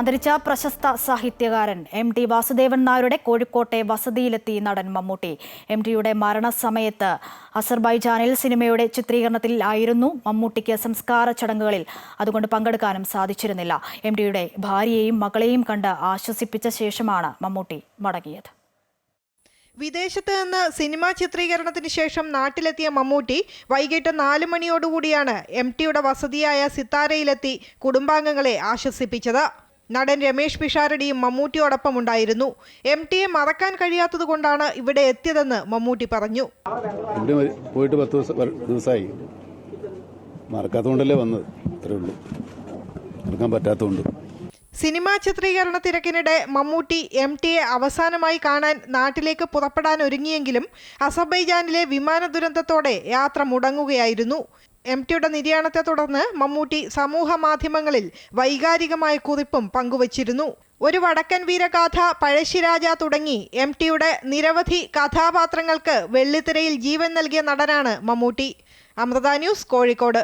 അന്തരിച്ച പ്രശസ്ത സാഹിത്യകാരൻ എം ടി വാസുദേവൻ നായരുടെ കോഴിക്കോട്ടെ വസതിയിലെത്തി നടൻ മമ്മൂട്ടി. എം ടിയുടെ മരണസമയത്ത് അസർബൈജാനിൽ സിനിമയുടെ ചിത്രീകരണത്തിൽ ആയിരുന്നു മമ്മൂട്ടിക്ക് സംസ്കാര ചടങ്ങുകളിൽ അതുകൊണ്ട് പങ്കെടുക്കാനും സാധിച്ചിരുന്നില്ല. എം ടിയുടെ ഭാര്യയെയും മകളെയും കണ്ട് ആശ്വസിപ്പിച്ച ശേഷമാണ് മമ്മൂട്ടി മടങ്ങിയത്. വിദേശത്ത് നിന്ന് സിനിമാ ചിത്രീകരണത്തിന് ശേഷം നാട്ടിലെത്തിയ മമ്മൂട്ടി വൈകിട്ട് നാല് മണിയോടുകൂടിയാണ് എം ടിയുടെ വസതിയായ സിത്താരയിലെത്തി കുടുംബാംഗങ്ങളെ ആശ്വസിപ്പിച്ചത്. നടൻ രമേഷ് പിഷാരടിയും മമ്മൂട്ടിയോടൊപ്പം ഉണ്ടായിരുന്നു. എം ടിയെ മറക്കാൻ കഴിയാത്തത് കൊണ്ടാണ് ഇവിടെ എത്തിയതെന്ന് മമ്മൂട്ടി പറഞ്ഞു. പോയിട്ട് പത്ത് ദിവസമായി മറക്കാത്തതുകൊണ്ടല്ലേ വന്നത്? അത്രേ ഉള്ളൂ. മറക്കാൻ പറ്റാത്തതുകൊണ്ട്. സിനിമാ ചിത്രീകരണ തിരക്കിനിടെ മമ്മൂട്ടി എം ടിയെ അവസാനമായി കാണാൻ നാട്ടിലേക്ക് പുറപ്പെടാൻ ഒരുങ്ങിയെങ്കിലും അസർബൈജാനിലെ വിമാന ദുരന്തത്തോടെ യാത്ര മുടങ്ങുകയായിരുന്നു. എം ടിയുടെ നിര്യാണത്തെ തുടർന്ന് മമ്മൂട്ടി സമൂഹ മാധ്യമങ്ങളിൽ വൈകാരികമായ കുറിപ്പും പങ്കുവച്ചിരുന്നു. ഒരു വടക്കൻ വീരഗാഥ പഴശ്ശിരാജ തുടങ്ങി എം ടിയുടെ നിരവധി കഥാപാത്രങ്ങൾക്ക് വെള്ളിത്തിരയിൽ ജീവൻ നൽകിയ നടനാണ് മമ്മൂട്ടി. അമൃത ന്യൂസ് കോഴിക്കോട്.